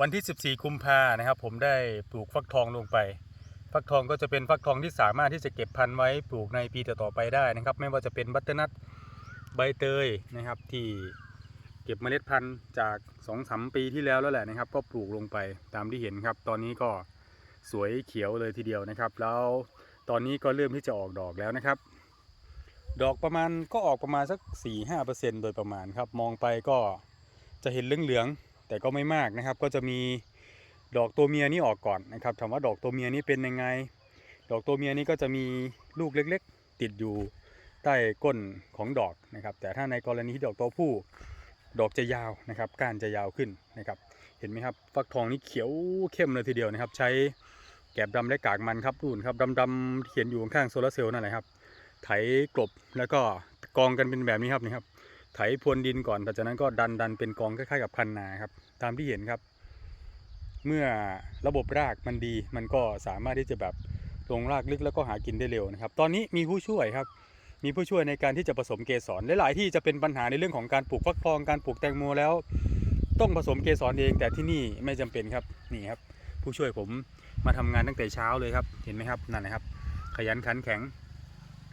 วันที่ 14 กุมภานะครับ ผมได้ปลูกฟักทองลงไป ฟักทองก็จะเป็นฟักทองที่สามารถที่จะเก็บพันธุ์ไว้ปลูกในปีต่อๆไปได้นะครับ ไม่ว่าจะเป็นบัตเตอร์นัทใบเตยนะครับ ที่เก็บเมล็ดพันธุ์จาก2อสปีที่แล้วแล้วแหละนะครับ ก็ปลูกลงไปตามที่เห็นครับ ตอนนี้ก็สวยเขียวเลยทีเดียวนะครับ แล้วตอนนี้ก็เริ่มที่จะออกดอกแล้วนะครับ ดอกประมาณก็ออกประมาณสัก 4-5%โดยประมาณครับ มองไปก็จะเห็นเหลืองๆ แต่ก็ไม่มากนะครับ ก็จะมีดอกตัวเมียนี่ออกก่อนนะครับถามว่าดอกตัวเมียนี่เป็นยังไง ดอกตัวเมียนี่ก็จะมีลูกเล็ก ๆ ติดอยู่ใต้ก้นของดอกนะครับ แต่ถ้าในกรณีที่ดอกตัวผู้ดอกจะยาวนะครับ ก้านจะยาวขึ้นนะครับ เห็นไหมครับ ฟักทองนี่เขียวเข้มเลยทีเดียวนะครับ ใช้แกบดำและกากมันครับนู่นครับดำๆเขียนอยู่ข้างโซลาเซลล์นั่นแหละครับ ไถกลบแล้วก็กองกันเป็นแบบนี้ครับนี่ครับ ไถพรวนดินก่อนแต่จากนั้นก็ดันดันเป็นกองคล้ายๆกับคันนาครับ ตามที่เห็นครับ เมื่อระบบรากมันดี มันก็สามารถที่จะแบบลงรากลึกแล้วก็หากินได้เร็วนะครับ ตอนนี้มีผู้ช่วยครับ มีผู้ช่วยในการที่จะผสมเกสรหลายๆที่จะเป็นปัญหาในเรื่องของการปลูกฟักทองการปลูกแตงโมแล้ว ต้องผสมเกสรเองแต่ที่นี่ไม่จำเป็นครับนี่ครับ ผู้ช่วยผมมาทำงานตั้งแต่เช้าเลยครับ เห็นไหมครับนั่นนะครับ ขยันขันแข็ง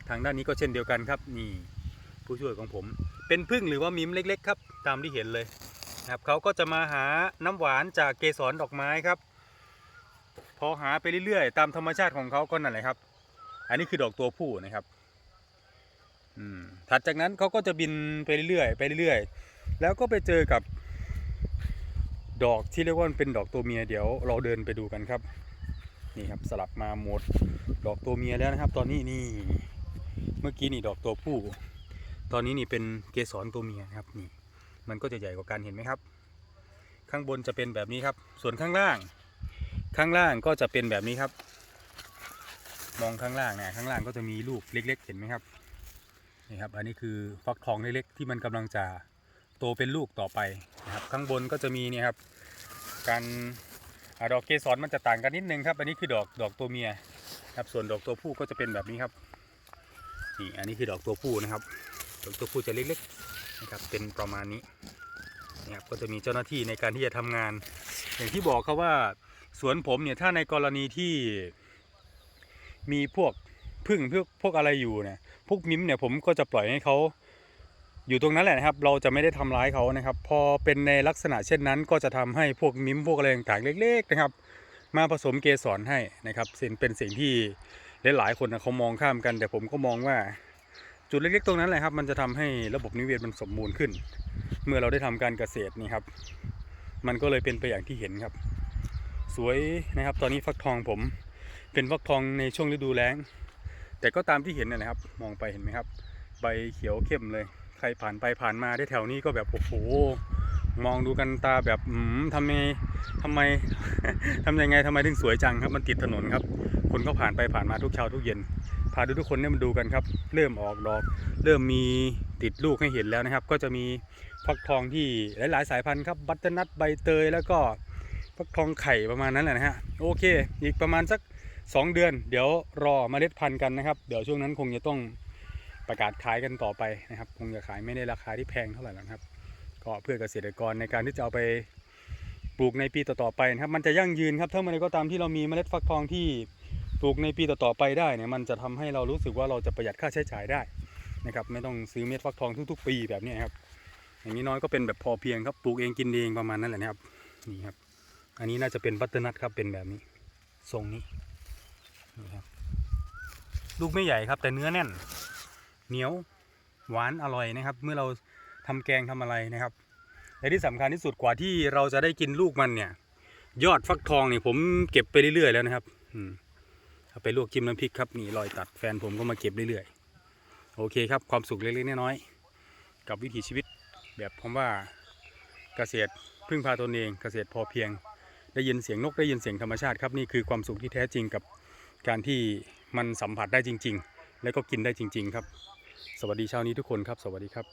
ทางด้านนี้ก็เช่นเดียวกันครับนี่ ผู้ช่วยของผม เป็นพึ่งหรือว่ามิมเล็ก ๆ ครับ ตามที่เห็นเลยนะครับเขาก็จะมาหาน้ำหวานจากเกสรดอกไม้ครับ พอหาไปเรื่อยๆ ตามธรรมชาติของเขาก็นั่นแหละครับ อันนี้คือดอกตัวผู้นะครับอืมถัดจากนั้นเขาก็จะบินไปเรื่อยๆไปเรื่อยๆ แล้วก็ไปเจอกับ ดอกที่เรียกว่าเป็นดอกตัวเมียเดี๋ยวเราเดินไปดูกันครับนี่ครับสลับมาหมด ดอกตัวเมียแล้วนะครับ ตอนนี้นี่ เมื่อกี้นี่ดอกตัวผู้ ตอนนี้นี่เป็นเกสรตัวเมียครับนี่ มันก็จะใหญ่กว่ากันเห็นไหมครับ ข้างบนจะเป็นแบบนี้ครับ ส่วนข้างล่าง ข้างล่างก็จะเป็นแบบนี้ครับ มองข้างล่างเนี่ยข้างล่างก็จะมีลูกเล็ก ๆ เห็นไหมครับนี่ครับ อันนี้คือฟักทองเล็กๆที่มันกำลังจะโตเป็นลูกต่อไปนะครับ ข้างบนก็จะมีนี่ครับ การอดอกเกสรมันจะต่างกันนิดนึงครับ อันนี้คือดอกดอกตัวเมียครับ ส่วนดอกตัวผู้ก็จะเป็นแบบนี้ครับ นี่ อันนี้คือดอกตัวผู้นะครับ ตัวผู้จะเล็กๆนะครับเป็นประมาณนี้นะครับก็จะมีเจ้าหน้าที่ในการที่จะทำงาน อย่างที่บอกครับว่าสวนผมเนี่ยถ้าในกรณีที่มีพวกพึ่งพวกพวกอะไรอยู่เนี่ยพวกมิ้มเนี่ยผมก็จะปล่อยให้เขาอยู่ตรงนั้นแหละนะครับ เราจะไม่ได้ทำร้ายเขานะครับ พอเป็นในลักษณะเช่นนั้น ก็จะทำให้พวกมิ้มพวกอะไรต่างๆเล็ก ๆ นะครับ มาผสมเกสรให้นะครับสิ่งเป็นสิ่งที่หลายๆคนนะเขามองข้ามกัน แต่ผมก็มองว่า จุดเล็กๆตรงนั้นแหละครับ มันจะทำให้ระบบนิเวศมันสมบูรณ์ขึ้น เมื่อเราได้ทำการเกษตรนี่ครับ มันก็เลยเป็นไปอย่างที่เห็นครับ สวยนะครับ ตอนนี้ฟักทองผม เป็นฟักทองในช่วงฤดูแล้ง แต่ก็ตามที่เห็นนะครับ มองไปเห็นไหมครับ ใบเขียวเข้มเลย ใครผ่านไปผ่านมาได้แถวนี้ก็แบบโอ้โหมองดูกันตาแบบอืมทำไมทำไมทำยังไงทำไมถึงสวยจังครับ มันติดถนนครับ คนก็ผ่านไปผ่านมาทุกเช้าทุกเย็นาดูทุกคนเนี่ยมาดูกันครับ เริ่มออกดอก เริ่มมีติดลูกให้เห็นแล้วนะครับ ก็จะมีฟักทองที่หลาย ๆ สายพันธุ์ครับ บัตเตอร์นัทใบเตย แล้วก็ฟักทองไข่ประมาณนั้นแหละนะฮะ โอเค อีกประมาณสัก 2 เดือน เดี๋ยวรอเมล็ดพันธุ์กันนะครับ เดี๋ยวช่วงนั้นคงจะต้องประกาศขายกันต่อไปนะครับ คงจะขายไม่ได้ราคาที่แพงเท่าไหร่หรอกครับ ก็เพื่อเกษตรกรในการที่จะเอาไปปลูกในปีต่อๆไปนะครับ มันจะยั่งยืนครับ ถ้าเมื่อไรก็ตามที่เรามีเมล็ดฟักทองที่ ลูกในปีต่อๆไปได้เนี่ยมันจะทำให้เรารู้สึกว่าเราจะประหยัดค่าใช้จ่ายได้นะครับไม่ต้องซื้อเม็ดฟักทองทุก ๆ ปีแบบนี้ครับอย่างนี้น้อยก็เป็นแบบพอเพียงครับปลูกเองกินเองประมาณนั้นแหละนะครับนี่ครับ อันนี้น่าจะเป็นบัตเตอร์นัทครับเป็นแบบนี้ทรงนี้นี่ครับลูกไม่ใหญ่ครับ แต่เนื้อแน่น เหนียวหวานอร่อยนะครับ เมื่อเราทำแกงทำอะไรนะครับและที่สำคัญที่สุดกว่าที่เราจะได้กินลูกมันเนี่ย ยอดฟักทองเนี่ยผมเก็บไปเรื่อยๆแล้วนะครับ อืม เอาไปลวกจิ้มน้ำพริกครับนี่รอยตัดแฟนผมก็มาเก็บเรื่อยๆ โอเคครับความสุขเล็กๆน้อยๆกับวิถีชีวิตแบบผมว่าเกษตรพึ่งพาตนเองเกษตรพอเพียง ได้ยินเสียงนกได้ยินเสียงธรรมชาติครับนี่คือความสุขที่แท้จริงกับการที่มันสัมผัสได้จริง ๆ และก็กินได้จริง ๆ ครับ สวัสดีเช้านี้ทุกคนครับ สวัสดีครับ